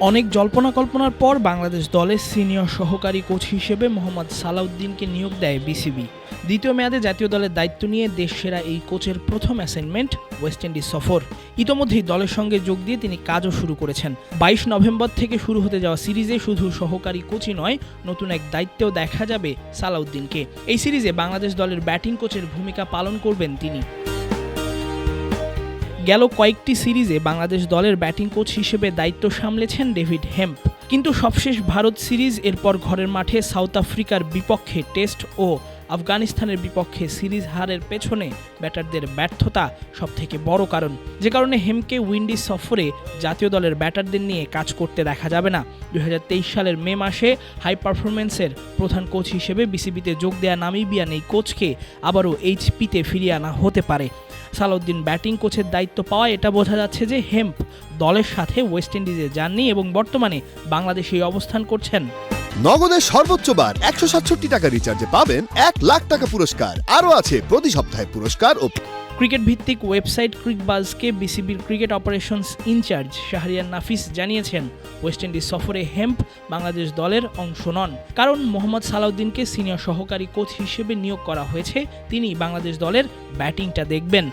অনেক জল্পনা কল্পনার পর বাংলাদেশ দলের সিনিয়র সহকারী কোচ হিসেবে মোহাম্মদ সালাউদ্দিনকে নিয়োগ দেয় বিসিবি। দ্বিতীয় মেয়াদে জাতীয় দলের দায়িত্ব নিয়ে দেশসেরা এই কোচের প্রথম অ্যাসাইনমেন্ট ওয়েস্ট ইন্ডিজ সফর। ইতোমধ্যেই দলের সঙ্গে যোগ দিয়ে তিনি কাজও শুরু করেছেন। বাইশ নভেম্বর থেকে শুরু হতে যাওয়া সিরিজে শুধু সহকারী কোচই নয়, নতুন এক দায়িত্বেও দেখা যাবে সালাউদ্দিনকে। এই সিরিজে বাংলাদেশ দলের ব্যাটিং কোচের ভূমিকা পালন করবেন তিনি। গেল কয়েকটি সিরিজে বাংলাদেশ দলের ব্যাটিং কোচ হিসেবে দায়িত্ব সামলেছেন ডেভিড হেম্প। কিন্তু সবশেষ ভারত সিরিজ এরপর ঘরের মাঠে সাউথ আফ্রিকার বিপক্ষে টেস্ট ও আফগানিস্তানের বিপক্ষে সিরিজ হারের পেছনে ব্যাটারদের ব্যর্থতা সবথেকে বড় কারণ। যে কারণে হেমকে উইন্ডিজ সফরে জাতীয় দলের ব্যাটারদের নিয়ে কাজ করতে দেখা যাবে না। দু হাজার তেইশ সালের মে মাসে হাই পারফরমেন্সের প্রধান কোচ হিসেবে বিসিবিতে যোগ দেয়া নামিবিয়ান এই কোচকে আবারও এইচপিতে ফিরিয়ে আনা হতে পারে। সালাউদ্দিন ব্যাটিং কোচের দায়িত্ব পাওয়া এটা বোঝা যাচ্ছে যে হেম্প দলের সাথে ওয়েস্ট ইন্ডিজে যাননি এবং বর্তমানে বাংলাদেশেই অবস্থান করছেন। নগদের সর্বোচ্চ বার একশো সাতষট্টি টাকা রিচার্জে পাবেন এক লাখ টাকা পুরস্কার। আরও আছে প্রতি সপ্তাহে পুরস্কার ও ক্রিকেট ভিত্তিক ওয়েবসাইট ক্রিকবাজকে বিসিবির cricket operations incharge Shahriar Nafis জানিয়েছেন, ওয়েস্ট ইন্ডিজ সফরে হেম্প বাংলাদেশ দলের অংশ নন। কারণ মোহাম্মদ সালাউদ্দিনকে সিনিয়র সহকারী কোচ হিসেবে নিয়োগ করা হয়েছে, তিনি বাংলাদেশ দলের ব্যাটিংটা দেখবেন।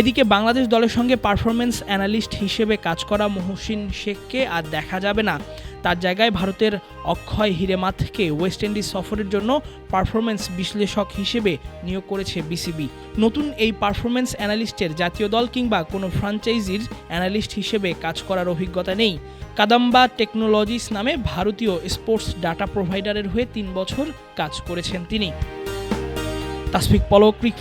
এদিকে বাংলাদেশ দলের সঙ্গে পারফরমেন্স অ্যানালিস্ট হিসেবে কাজ করা মহসিন শেখকে আর দেখা যাবে না। তার জায়গায় ভারতের অক্ষয় হিরেমাথকে ওয়েস্ট ইন্ডিজ সফরের জন্য পারফরমেন্স বিশ্লেষক হিসেবে নিয়োগ করেছে বিসিবি। নতুন এই পারফরমেন্স অ্যানালিস্টের জাতীয় দল কিংবা কোনো ফ্রাঞ্চাইজির অ্যানালিস্ট হিসেবে কাজ করার অভিজ্ঞতা নেই। কাদাম্বা টেকনোলজিস নামে ভারতীয় স্পোর্টস ডাটা প্রোভাইডারের হয়ে তিন বছর কাজ করেছেন তিনি। তাসফিক পলক, ক্রিক